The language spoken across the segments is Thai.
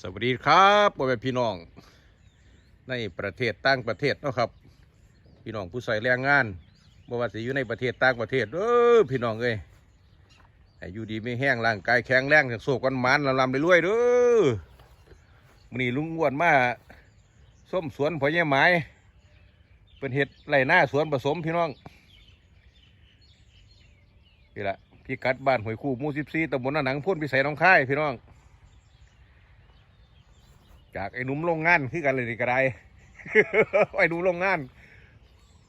สวัสดีครับพ่อแม่พี่น้อง ในประเทศต่างประเทศนะครับ พี่น้องผู้ใส่แรงงานบ่ว่าสิอยู่ในประเทศต่างประเทศเออพี่น้องเอ้ยอยู่ดีไม่แห้งร่างกายแข็งแรงโศกวันมันลำลำไปรวยเด้อมนีลุงอ้วนมาส้มสวนพอใหญ่ไม้เป็นเห็ดไรหน้าสวนผสมพี่น้องนี่แหละพี่กัดบ้านหอยคู่มูสิบสี่ตำบลหน้าหนังพ่นพิสัยน้องค่ายพี่น้อง จากไอ้นุ่มโรงงานคือกันเลยนี่ก็ได้ไอ้นุ่มโรงงาน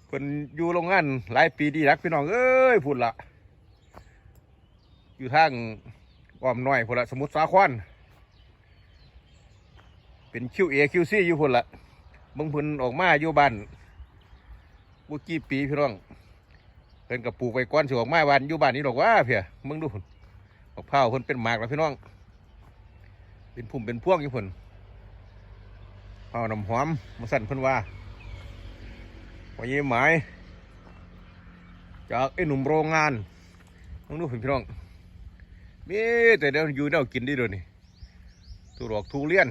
เพิ่นอยู่โรงงานหลายปีดีรักพี่น้องเอ้ยพูดละอยู่ทางอ้อมน้อยพูดละสมุทรสาครเป็นคิวเอคิวซีอยู่พูดละเบิ่งเพิ่นออกมาอยู่บ้านบุกี่ปีพี่น้องเพิ่นกับปลูกไว้ก้อนสิออกมาบ้านอยู่บ้านนี้ดอกว่าเพียมึงดูพุ่นมะพร้าวเพิ่นเป็นหมากแล้วพี่น้อง เป็นพุ่มเป็นพวงอยู่พุ่น เอาน้ำหอมมาสั่นเพิ่นว่าวันนี้หมายจากไอ้หนุ่มโรงงานมึงดูพี่น้องมีแต่เดี๋ยวอยู่เดี๋ยวกินได้ด้วยนี่ตุรอกทุเรียน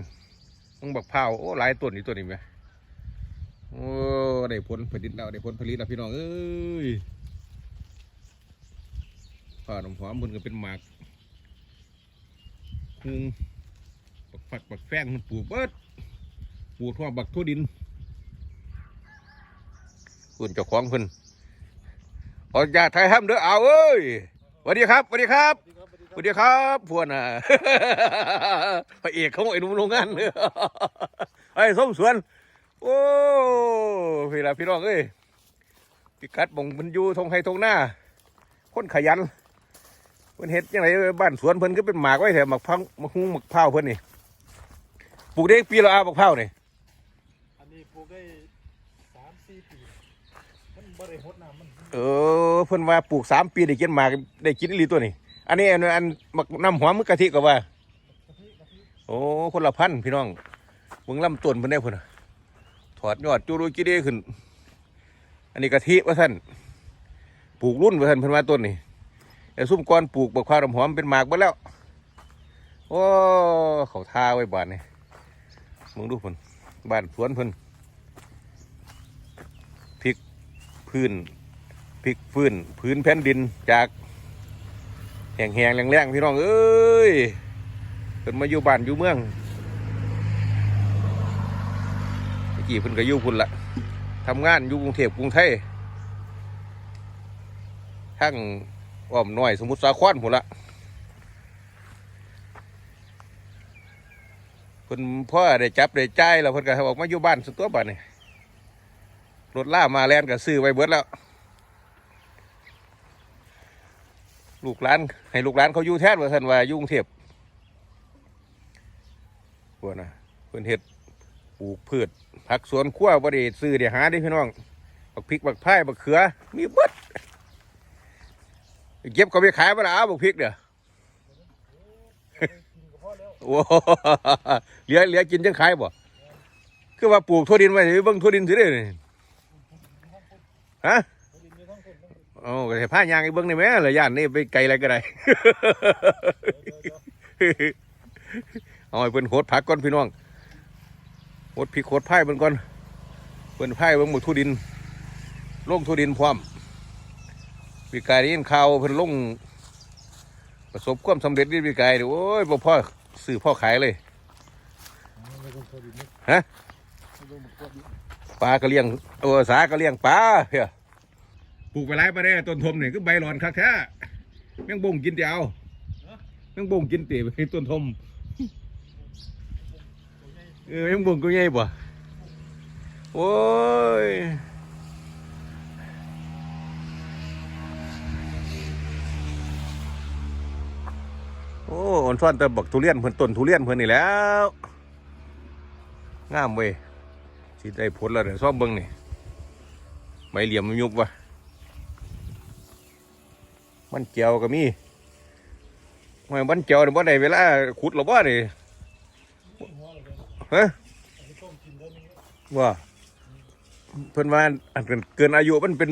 มึงบักพร้าโอ้หลายต้นนี่ต้นนี่ไหมโอ้ได้ผลผลิตแล้วได้ผลผลิตแล้วพี่น้องเอ้ยผ้าน้ำหอมมันก็เป็นหมากคุงบักฝักบักแฟงมันปูเบิด ปลูกทั่วบักทั่วดินเพิ่นเจ้าของเพิ่นขออย่าตไทยห้ามเด้อเอาเอ้ยสวัสดีครับสวัสดีครับสวัสดีครับพวน่ะพระเอกเขาไอ้หนุ่มโรงงานเนี่ยไอ้ส้มสวน โอ้พี่ละพี่น้องเอ้ยพี่กัดบ่งมันอยู่ทงไฮทงหน้าคนขยันเพิ่นเฮ็ดยังไงบ้านสวนเพิ่นก็เป็นหมากไว้แถมหมักพังหมักฮุ้งหมักเผาวเพิ่นนี่ปลูกได้ปีละอาหมักเผาวนี่ อันนี้ปลูกได้สามสี่ปี มันบริหดน้ำมัน เออเพิ่นว่าปลูกสามปีได้กินหมากได้กินอีหลีตัวนี้ อันนี้อันอันมักน้ำหอมมือกะทิก็ว่ากะโอ้คนละพันพี่น้องเบิ่งลำต้นเพิ่นได้เพิ่นน่ะถอดยอดจูรุกิเดขึ้น อันนี้กะทิว่าท่านปลูกรุ่นว่าท่านเพิ่นว่าต้นนี่แต่ซุ่มก้อนปลูกบักพร้าวน้ำหอมเป็นหมากเบิดแล้ว โอ้เขาท่าไว้บ้านนี่มึงดูเพิ่นบ้านสวนเพิ่นพริกพื้น พริกพื้นพื้นแผ่นดินจากแห้งๆแรงๆพี่น้องเอ้ยเพิ่นมาอยู่บ้านอยู่เมืองเมื่อกี้เพิ่นก็อยู่พุ่นละทำงานอยู่กรุงเทพกรุงไทยทั้งอ้อมหน้อยสมุทรสาครพุ่นละเพิ่นพ่อได้จับได้จ่ายแล้วเพิ่นก็บอกมาอยู่บ้านสุดตัวบ้านนี่รถล่ามาแลนก็ซื้อไว้เบิดแล้ว ลูกหลานให้ลูกหลานเขาอยู่แทนว่าท่านว่ายู่งเทพพวกนะเพิ่นเฮ็ดปลูกพืชผักสวนครัวบ่ได้ซื้อได้หาได้พี่น้องบักพริกบักพายบักเขือ มีเบิดเก็บก็ไปขายบ่ล่ะบักพริกเด้อกินก็พอแล้วโอ้เหลือเหลือกินจังขายบ่คือว่าปลูกทั่วดินไว้สิเบิ่งทั่วดินสิเด้อฮะ โอ้ก็ให้พายางให้เบิ่งได้แหมล่ะย่านนี่ไปไกลอะไรก็ได้ เอาให้เพิ่นโหดผักก่อนพี่น้องโหดพริกโหดไผ่เพิ่นก่อนเพิ่นไผ่เบิ่งหมดทุดินลงทุดินพร้อมปีกายได้ยินข่าวเพิ่นลงประสบความสำเร็จนี่ปีกายนี่โอ้ยบ่พ่อซื้อพ่อขายเลยฮะปลาก็เลี้ยงเออสาก็เลี้ยงปลาเพียป ลูกไปหลายปได้ต้นทมเนี่ยก็ใบหลอนคักแท้แมงบ่งกินเดียวแมงบ่งกินเตี๋ยต้นทมเออยังบุญกูใหญ่บ่โอ้ยโอ้อ่อนซ่อนแต่บักทุเรียนเพิ่นต้นทุเรียนเพิ่นนี่แล้วงามเว้ยสิได้ผลแล้วเดี๋ยวซ่อมเบิ่งนี่ใบเหลี่ยมมันยุบวะ มันเจียวก็มีไม่มันเจียวเนี่ยบ่ได้เวลาขุดหรอบ่นี่หัวเลยเดี๋ยวฮะอันนี้ต้มกินได้เนี่ยว่าเพิ่อนว่าอันเกินเกินอายุมันเป็น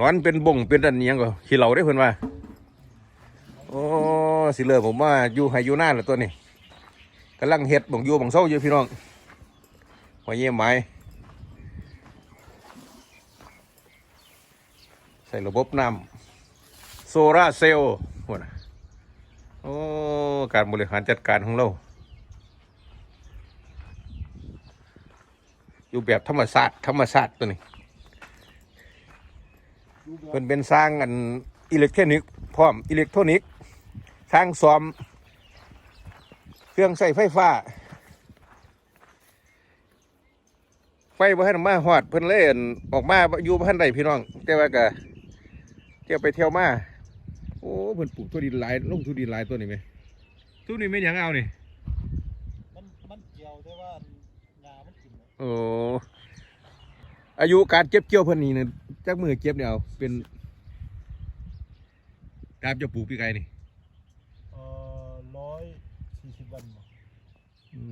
นอนเป็นบ่งเป็นอันยังก็ขี้เหล่าได้เพิ่อนว่าโอ้สิเลิกผมว่าอยู่ให้อยู่หน้าละตัวนี้กำลังเฮ็ดบ่งอยู่บ่งเศร้าอยู่พี่น้องหัวเยี่ยมไม้ใส่ระบบน้ำ โซลาเซลล์หัวนะโอ้การบริหารจัดการของเรา อยู่แบบธรรมศาสตร์ธรรมศาสตร์ตัวนี้เพิ่นเป็นสร้างอันอิเล็กทรอนิกส์พร้อมอิเล็กทรอนิกส์สร้างซ่อม เครื่องใส่ไฟฟ้า ไฟบ่ทันมาฮอดเพิ่นเล่นออกมาอยู่บ่ทันได้พี่น้อง แต่ว่าก็เที่ยวไปเที่ยวมา โอ้เพิ่นปลูกทุดินหลายลงทุดินหลายตัวนี่แม่ทุนี่แม่นหยังเอานี่มันมันเกี่ยวแต่ว่าหญ้ามันกินโอ้อายุการเก็บเกี่ยวเพิ่นนี่นะจักมือเก็บเนี่ยเอาเป็นตามจะปลูกปีไก่นี่เอ่อร้อยสี่สิบวันบ่อื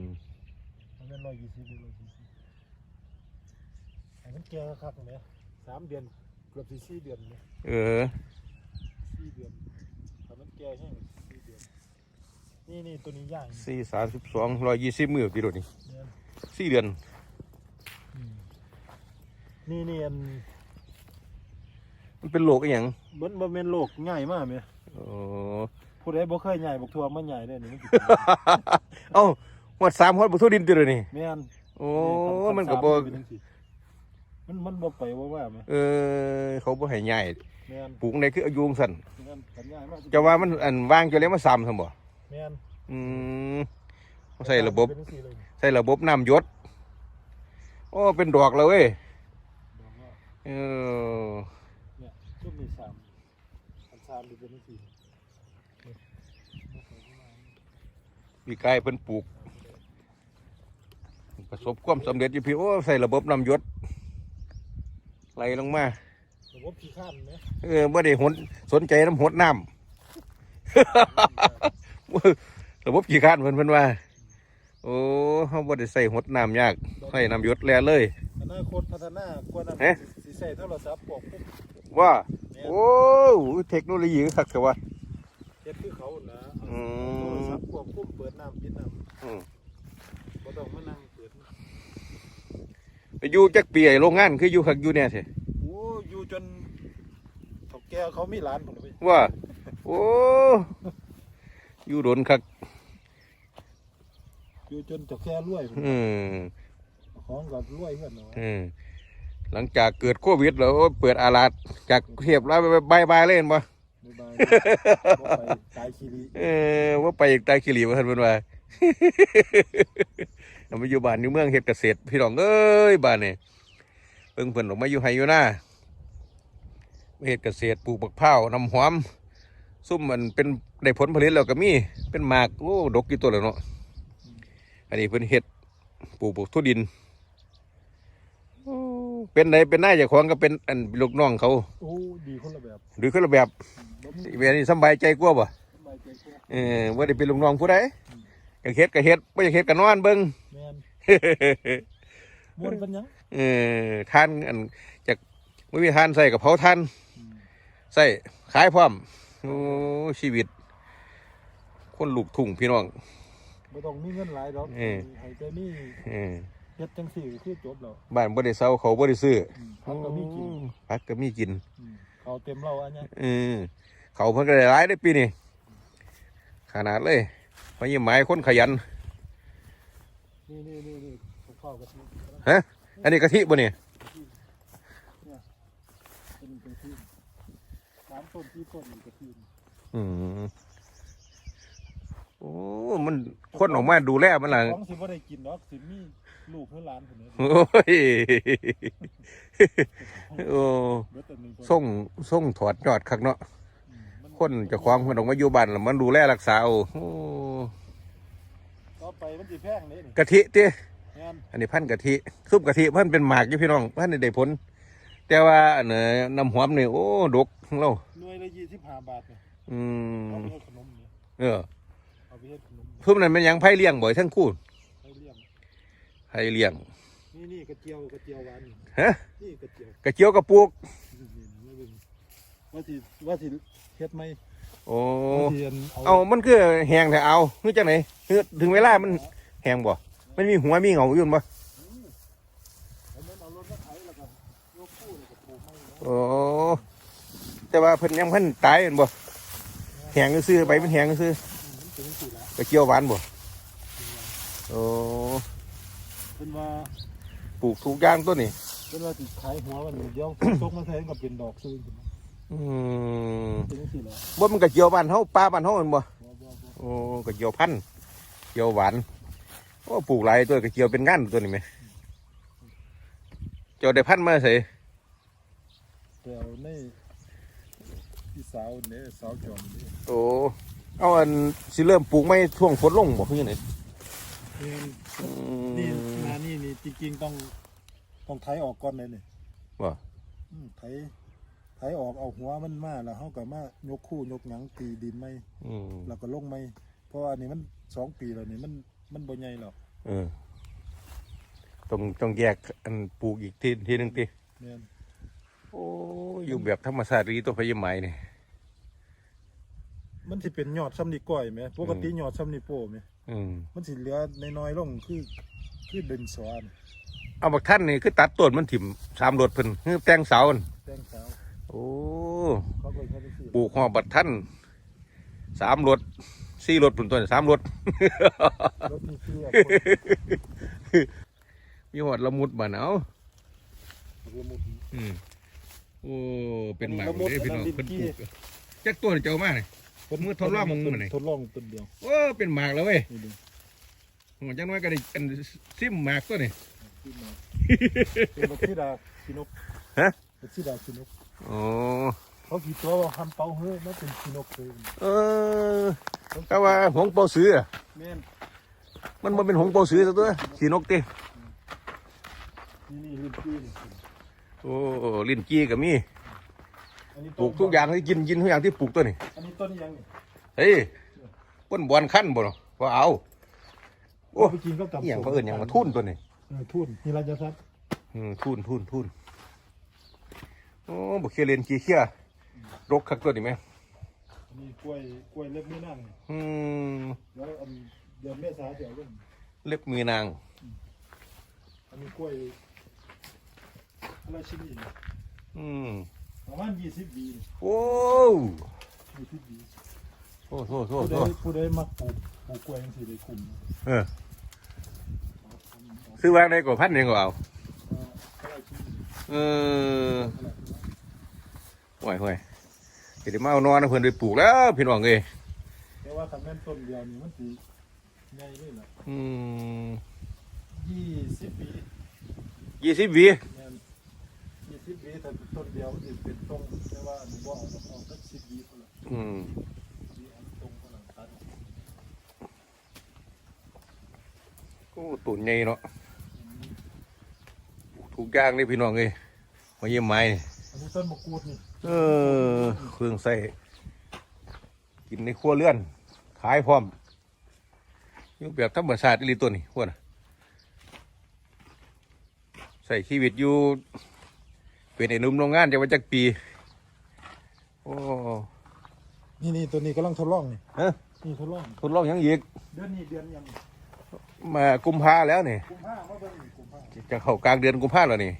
มมันเป็นร้อยยี่สิบหรือร้อยสี่สิบอันนั้นเกี่ยวครับตรงนี้สามเดือนเกือบสี่สี่เดือนเนี่ยเออ สี่เดือนแต่มันเกี่ยวแห้งสี่เดือน นี่นี่ตัวนี้ย่างสี่สามสิบสองร้อยยี่สิบมือกี่โดนี่เนี่ยสี่เดือนอืมนี่นี่อันมันเป็นโรคอีหยังมันมันเป็นโรคง่ายมากไหมโอ้ ผู้ใดบ่เคยใหญ่บอกทัวมันใหญ่ได้นี่มันสิเอ้าหมดสามหดบุทุดินติเลยนี่ แม่นโอ้คัมันก็สาบ่เป็นจังซี่มันมันบ่ไปว่าว่าไหม เออ เขาบ่ให้ใหญ่ แม่นปลูกในคืออายุสั่นแม่นกันง่ายมากจะว่ามันอันว่างจะเลี้ยงมาซ้ำซั่นบ่แม่นอืมใส่ระบบ เป็นจังซี่เลยใส่ระบบน้ำหยศ โอ้ เป็นดอกแล้วเว้ยบอกว่าเออเนี่ยช่วงนี้สามอันสามดูเป็นจังซี่ปีกายเพิ่นปลูก ประสบความสำเร็จอยู่พี่โอ้ใส่ระบบน้ำหยศไหลลงมา ระบบขี้ข้านไหมเออไม่ได้หนสนใจน้ำหดน้ำระบบกี่ขั้นเพิ่นเพิ่นว่า โอ้เขาบ่ได้ใส่หดน้ำยากใส่น้ำหยศแลเลยอนาคตพัฒนากว่านั้นเอ๊ะสิใส่โทรศัพท์บอกปุ๊บว่าแม่นโอ้เทคโนโลยีคักแต่ว่าเฮ็ดคือเขาน่ะเอาอืมโทรศัพท์ควบคุมเปิดน้ำปิดน้อืมำบ่ต้องมานั่งเปิดไปอยู่จักปีไอ้โรงงานคืออยู่คักอยู่เนี่ยสิโอ้อยู่จน เฒ่าแก่เขามีหลานพุ่นน่ะเว้ยว่า โอ้อยู่โดนคักอยู่จนเฒ่าแก่รวยพุ่นอืมของก็รวยเฮือนเนาะอืมหลังจากเกิดโควิดแล้วเปิดอาลาดจากเทียบแล้วบายบายเล่นบ่บ๊ายบายบ่ไปตายคีรีเออว่าไปอีกใต้ขีรีว่าท่านเพิ่นว่าเรามาอยู่บ้านอยู่เมืองเฮ็ดเกษตรพี่น้องเอ้ยบ้านนี่เพิ่งเพิ่นออกมาอยู่ไฮอยู่หน้า เฮ็ดเกษตรปลูกบักพร้าวน้ำหอมซุ่มมันเป็นได้ผลผลิตแล้วก็มีเป็นหมากโอ้ดกกี่ตัวแล้วเนาะอันนี้เพิ่นเฮ็ดปลูกบักทุดินโอ้เป็นไหนเป็นหน้าเจ้าของก็เป็นอันลูกน้องเขาโอ้ดีคนละแบบหรือคนละแบบบ่มีแบบนี้สำบายใจกว่าบ่สบายใจกว่าเออว่าได้เป็นลูกน้องผู้ใดก็เฮ็ดก็เฮ็ดบ่อยากเฮ็ดก็นอนเบิ่งแม่นม่วนเป็นหยังเออทานอันจากบ่มีทานใส่กับเผาทานอืม ใส่ขายพร้อมโอ้ชีวิต คนลูกทุ่งพี่น้องบ่ต้องมีเงินหลายดอกเออให้แต่มีเออเฮ็ดจังซี่ก็คือจบแล้วบ้านบ่ได้เซาเขาบ่ได้ซื้ออืมพักก็มีกินผักก็มีกินอืมเขาเต็มเราอันเนี้ยเออเขาเพิ่นก็ได้หลายได้อปีนี้ขนาดเลยพอยิ่งหมายคนขยันนี่นี่นี่นี่ข้าวกะทิฮะอันนี้กะทิบ่เนี่ยเป็นกะทิ สามต้นที่ต้นนี่กะทิอืมโอ้มันคนออกมาดูแลมันล่ะของสิบ่ได้กินดอกสิมีลูกหรือหลานคนนี้โอ้ยโอ้เบิดแต่หนึ่งคนส่งส่งถอดยอดคักเนาะอืมมัคนเจะคว้าของมันออกมาอยู่บ้านแล้วมันดูแลรักษาเอาโอ้ต่อไปมันสิแพงเลยนี่กะทิติแม่นอันนี้พันธุ์กะทิซุปกะทิพันธุ์เป็นหมากอยู่พี่น้องพันธุ์ได้ผล แต่ว่าอันเน่ะน้ำหอมนี่โอ้ดกของเราหน่วยละ25บาทเนี่ยอืมเอาไปเฮ็ดขนมเนี่ยเออเอาไปเฮ็ดขนมเพิ่มนั้นเป็นหยังไผ่เลี้ยงบ่อยทั้งคู่ให้เลี้ยงไผ่เลี้ยง นี่นี่กระเจียวกระเจียวหวานนี่ฮะ นี่กระเจียวกระเจียวกระปุกนี่นี่นี่ว่าสิว่าสิเฮ็ดไหมโอ้บางทีอันเอามันคือแหงแต่เอาคือจังไหนคือถึงเวลามันแหงบ่มันมีหัวมีเหงาอยู่บ่ เอาเอารถมาไถแล้วก็ยกคู่แล้วก็ปลูกไม้นะ โอ้แต่ว่าเพิ่นยังเพิ่นตายแม่นบ่แหงซื่อๆใบมันแหงซื่ออืมมันเป็นสิละไปเกี่ยวหวานบ่โอ้เป็นว่าปลูกทุกอย่างตัวนี้เป็นว่าติดขายหัวมันเดี๋ยวตกมาแทนกับเป็นดอกซื่อขึ้นมาอืมเป็นสิละบ่มันก็เกี่ยวบ้านเฮาป่าบ้านเฮาแม่นบ่บ่บ่บ่โอ้ก็เกี่ยวพันธุ์เกี่ยวหวานโอ้ปลูกหลายตัวก็เกี่ยวเป็นงานตัวนี้ไหมเจ้าได้พันธุ์มาใส่ แต่เอาในพี่สาวเนี่ยสาวจอมนี่โอ้เอาอันสิเริ่มปลูกไม่ช่วงฝนลงบ่คือยังไงนี่อืนี่มนานี่นี่จริงๆต้องต้องไถออกก่อนเลยนี่บ่อืมไถไถออกเอาหัวมันมาแล้วเฮาก็มายกคู่ยกหยังตีดินไม่อืมแล้วก็ลงไม่เพราะว่าอันนี้มันสองปีแล้วนี่มันมันบ่ใหญ่หรอกเออต้องต้องแยกอันปลูกอีกทีทีหนึงติแม่นโอ้อยู่แบบธรรมชาติรีตัวพญาไม้นี่มันสิเป็นยอดซ้ำนี่ก้อยไหมปกติยอดซ้ำนี่โป้ไหมอืมมันสิเหลือน้อยๆลงคือคือเดินสวนเอาบักท่านนี่คือตัดต้นมันถิ่มสามรถเพิ่นคือแต่งเสาอั่นแตงสาวโอ้เขาก็เขาไปซื้อปลูกหอบัดท่านสามรถสี่รถปุ่นต้นสามรถรถมีเสื้อมีหอดละมุดบ้านเอาคนละมุดอืม โอ้ เป็นหมากละมุดเลยพี่น้องอันนั้นเพิ่นปลิ้ลูนกจี้จักตัวนี่เจ้ามาเนี่ยมือทดลองมึงมื้อไหนทดลองต้นเดียวโอ้เป็นหมากแล้วเว้ยนี่ดูโอ้จังน้อยก็ได้อันซิมหมากตัวนี่ขึ้นมาเป็นบักซีดาคินกฮะ บักซีดาคินกโอ้เขาขีดตัวว่าฮัมเปาเฮ้ยมันเป็นคินกเลยเออก็ว่าหงเปาสืออะแม่นมันบ่เป็นหงเปาสือซะตัวขี่นกตินี่นี่ลิ้นจี้นี่ โอ้ลิ้นจี้ก็มีอันนี้ปลูกทุกอย่างให้กินกินทุกอย่างที่ปลูกตัวนี่อันนี้ต้นยังนี่เฮ้ยป้นบอลขั้นบ่เนาะว่าเอา โอ้ไปกินก็กลับอหย่างเขาเอิ้นหยังมาทุ่นตัวนี่เออทุ่นนี่ราชทรัพย์อืมทุ่นทุ่นทุ่นโอ้บ่เคยเล่นกี่เขี้ยรกคักตัวนี่แม่อันนี้กล้วยกล้วยเล็บมือนั่งนี่อืมแล้วอันเดือนเมษาเดี๋ยวเรื่องเล็บมือนาง อันนี้กล้วย อะไรชิ้นนี้อืมประมาณยี่สิบวีโอ้ยี่สิบวีโอ้โหโทผู้ษใดโทษผู้ใดมักปลูกปลูกกล้วยจังซี่ได้คุ้มเออซื้อวางได้กว่าพันเองก็เอาอะไรชิ้นนี้เออห่วยห่วยเดี๋ยวมาเอานอนนะเพื่อนไปปลูกแล้วพี่น้องเอ้ยแต่ว่าคันแม่นต้นเดียวนี่มันสิใหญ่เลยล่ะอืมยี่สิบปียี่สิบวีแม่นยี่ สิบปีแต่ต้นเดียวมันสิเป็นตรงแต่ว่าอันนี้บ่เอาเอาสักสิบวีพุ่นละอืมวีอันตรงพุ่นละตัดโอ้ตุ่นใหญ่เนาะทุกอย่างนี่พี่น้องเอ้ยมาเยี่ยมไม้นี่อันนี้ต้นมะกรูดนี่เออเครื่องใส่กินในครัวเรือน ขายพร้อมอยู่แบบธรรมชาติอีหลีตัวนี้พวกน่ะใส่ชีวิตอยู่ เป็นไอ้หนุ่มโรงงานจะมาจากปี โอ้นี่นี่ตัวนี้กำลังทดลองนี่ฮะนี่ทดลองทดลองหยังอีกเดือนนี้เดือนยังมากุมภาแล้วนี่กุมภาพันธ์มาเบิ่งนี่กุมภาพันธ์จะเข้ากลางเดือนกุมภาแล้วนี่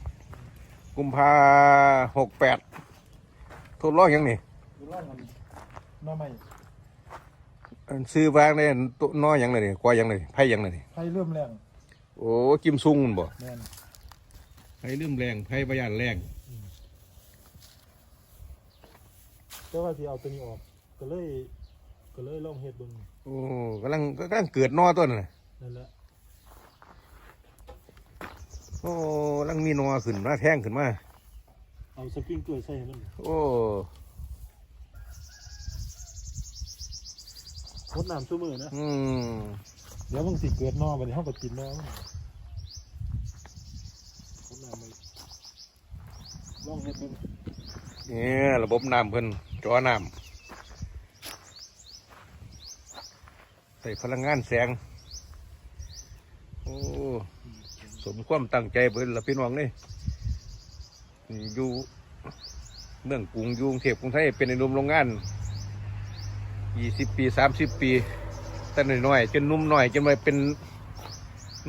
กุมภาหกแปดทดลองหยังนี่ทดลองมันหน้าใหม่อันซื้อวางได้ตัวน้อยหยังเลยนี่กว่าหยังเลยไผ่หยังเลยนี่ไฟเริ่มแรงโอ้กิมซุงมันบ่แม่นไผ่เริ่มแรงไผ่ประหยัดแรง แต่ว่าที่เอาตัวนี้ออก ก็เลย ก็เลยลองเฮ็ดเบิ่งโอ้กำลังกำลังเกิดนอตัวนั่นน่ะนั่นแหละโอ้กำลังมีนอขึ้นมาแท่งขึ้นมาเอาสปริงเกอร์ใส่ให้มันโอ้รดน้ำซุมื้อนะอืมเดี๋ยวมันสิเกิดนอบัดนี้เฮาก็กินนอมันรดน้ำไปลองเฮ็ดเบิ่ง เนี่ยระบบน้ำเพิ่นจอน้ำใส่พลังงานแสง โอ้สมความตั้งใจเพิ่นละพี่น้องนี่อยู่เมืองกรุงยุงเทพกรุงไทยเป็นในนุ่มโรงงานยี่สิบปีสามสิบปี แต่หน้อยๆจนนุ่มหน่อยจนมาเป็น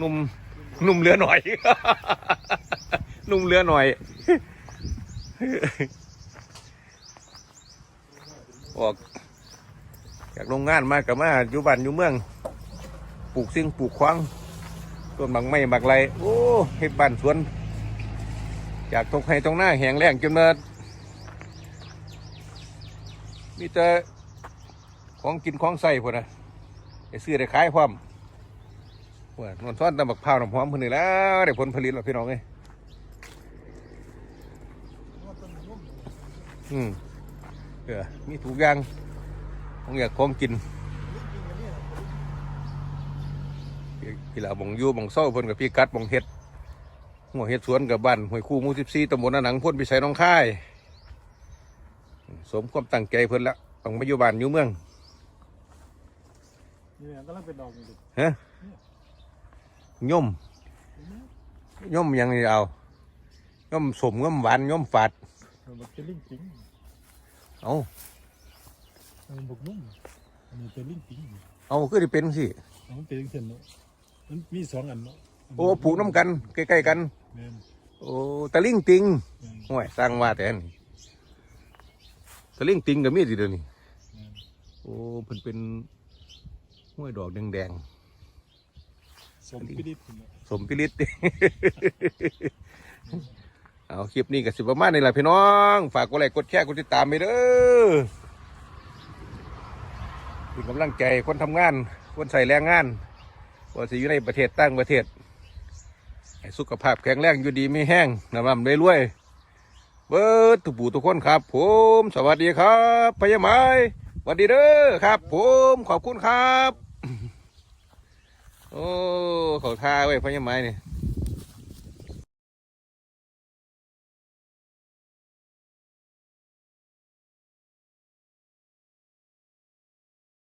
นุ่มนุ่มเหลือหน่อย นุ่มเหลือหน่อย ออกจากโรงงานมากับมาอยู่บ้านอยู่เมือง ปลูกสิ่งปลูกควางต้นบางไม้บางไรโอ้เฮ็ดบ้านสวน จากตรงไห้ตรงหน้าแห้งแล้งจนมามีแต่ของกินของใส่พวกนะไอ้ซื้อได้ขายพร้อมว่านวลซ้อนตำบักพร้าวน้ำหอมเพิ่นนี่แล้วได้ผลผลิตแล้วพี่น้องเอ้ยอืม เออมีทุกอย่างของอยากของกินกีฬาบงอยูบงเศร้าเพิ่นกับพี่กัดบงเฮ็ดหัวเฮ็ดสวนกับบ้านห้วยคู่หมู่สิบสี่ตำบลนาหนังพ่นพิสัยหน้องค่าย สมความตั้งใจเพิ่นละต้องมาอยู่บ้านอยู่เมืองนี่กำลังเป็นดอกอยู่ดิฮะย่อมย่อมยังไงเอาย่อมสมย่อมหวานย่อมฝาดมัน เป็นลิงปิงเอามันบกนุ่มอันนี้เป็นลิงปิงเอาก็ได้เป็นสิมันเป็นเส้นเนาะมันมีสองอันเนาะโอ้ปลูกน้ำกันใกล้ๆกันแม่นโอ้ตะลิ่งติงแม่นห่วยสร้างว่าแต่อันนี้ตะลิ่งติงก็มีสิเดี๋ยวนี้แม่นโอ้เพิ่นเป็นห้วยดอกแดงๆสมพิริตเนาะสมพิริต เอาคลิปนี้กับสิบประมาณนี่แหละพี่น้อง ฝากกดไลค์กดแชร์กดติดตามไปเด้อเป็นกำลังใจคนทำงาน คนใส่แรงงานว่าสิอยู่ในประเทศตั้งประเทศสุขภาพแข็งแรงอยู่ดีไม่แห้งนำลำได้รวย เบิร์ดทุกผู้ทุกคนครับ ผม สวัสดีครับพญาไม้สวัสดีเด้อครับ ผมขอบคุณครับ โอ้เขาท่าไว้พญาไม้เนี่ย